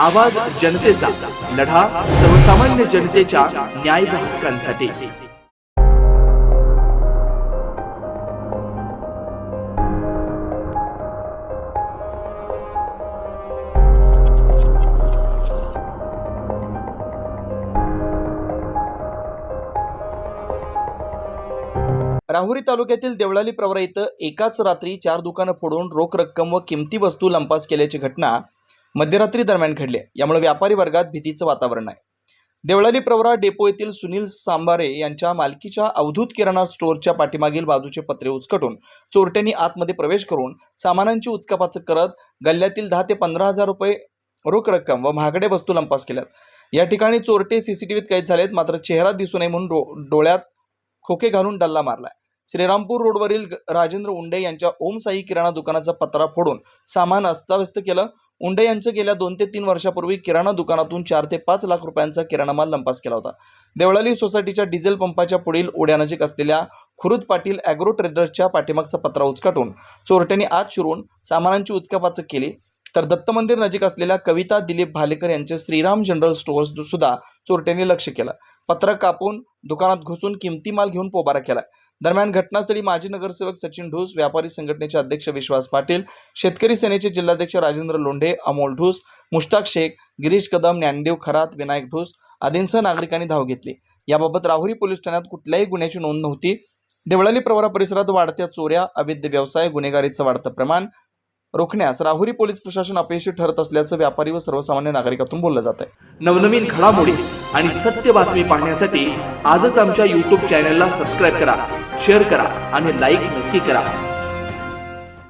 आवाज जनतेचा लढा सर्वसामान्य जनतेच्या न्याय हक्कांसाठी. राहुरी तालुक्यातील देवळाली प्रवरा इथं एकाच रात्री चार दुकानं फोडून रोख रक्कम व किमती वस्तू लंपास केल्याची घटना मध्यरात्री दरम्यान घडले. यामुळे व्यापारी वर्गात भीतीचं वातावरण आहे. देवळाली प्रवरा डेपो येथील सुनील सांबारे यांच्या मालकीच्या अवधूत किराणा स्टोअरच्या पाठीमागील बाजूचे पत्रे उचकटून चोरट्यांनी आतमध्ये प्रवेश करून सामानांची उचकापाचक करत गल्ल्यातील दहा ते पंधरा हजार रुपये रोख रक्कम व महागडे वस्तू लंपास केल्यात. या ठिकाणी चोरटे सीसीटीव्हीत कैद झालेत मात्र चेहरा दिसू नये म्हणून डो- डोळ्यात खोके घालून डल्ला मारलाय. श्रीरामपूर रोडवरील ग- राजेंद्र उंडे यांच्या ओम साई किराणा दुकानाचा पत्रा फोडून सामान अस्ताव्यस्त केलं. उंडे यांचं गेल्या दोन ते तीन वर्षापूर्वी किराणा दुकानातून चार ते पाच लाख रुपयांचा किराणा माल लंपास केला होता. देवळाली सोसायटीच्या डिझेल पंपाच्या पुढील ओढ्यानजीक असलेल्या खुरुद पाटील ॲग्रो ट्रेडर्सच्या पाठीमागचा पत्रा उचकाटून चोरट्यांनी आत शिरून सामानांची उचकापाचक केली. तर दत्त मंदिर नजीक असलेल्या कविता दिलीप भालेकर यांचे श्रीराम जनरल स्टोअर्स सुद्धा चोरट्यांनी लक्ष केलं. पत्र कापून दुकानात घुसून किमती माल घेऊन पोबारा केला दरम्यान घटनास्थळी माजी नगरसेवक सचिन ढूस व्यापारी संघटनेचे अध्यक्ष विश्वास पाटील शेतकरी सेनेचे जिल्हाध्यक्ष राजेंद्र लोंढे अमोल ढूस मुश्ताक शेख गिरीश कदम ज्ञानदेव खरात विनायक ढूस आदींसह नागरिकांनी धाव घेतली. याबाबत राहुरी पोलीस ठाण्यात कुठल्याही गुन्ह्याची नोंद नव्हती. देवळाली प्रवरा परिसरात वाढत्या चोऱ्या अवैध व्यवसाय गुन्हेगारीचं वाढतं प्रमाण रोखण्यास राहुरी पोलीस प्रशासन अपयशी ठरत असल्याचं व्यापारी व सर्वसामान्य नागरिकातून बोललं जात आहे नवनवीन घडामोडी आणि सत्य बातमी पाहण्यासाठी आजच आमच्या युट्यूब चॅनलला सबस्क्राईब करा शेअर करा आणि लाईक नक्की करा.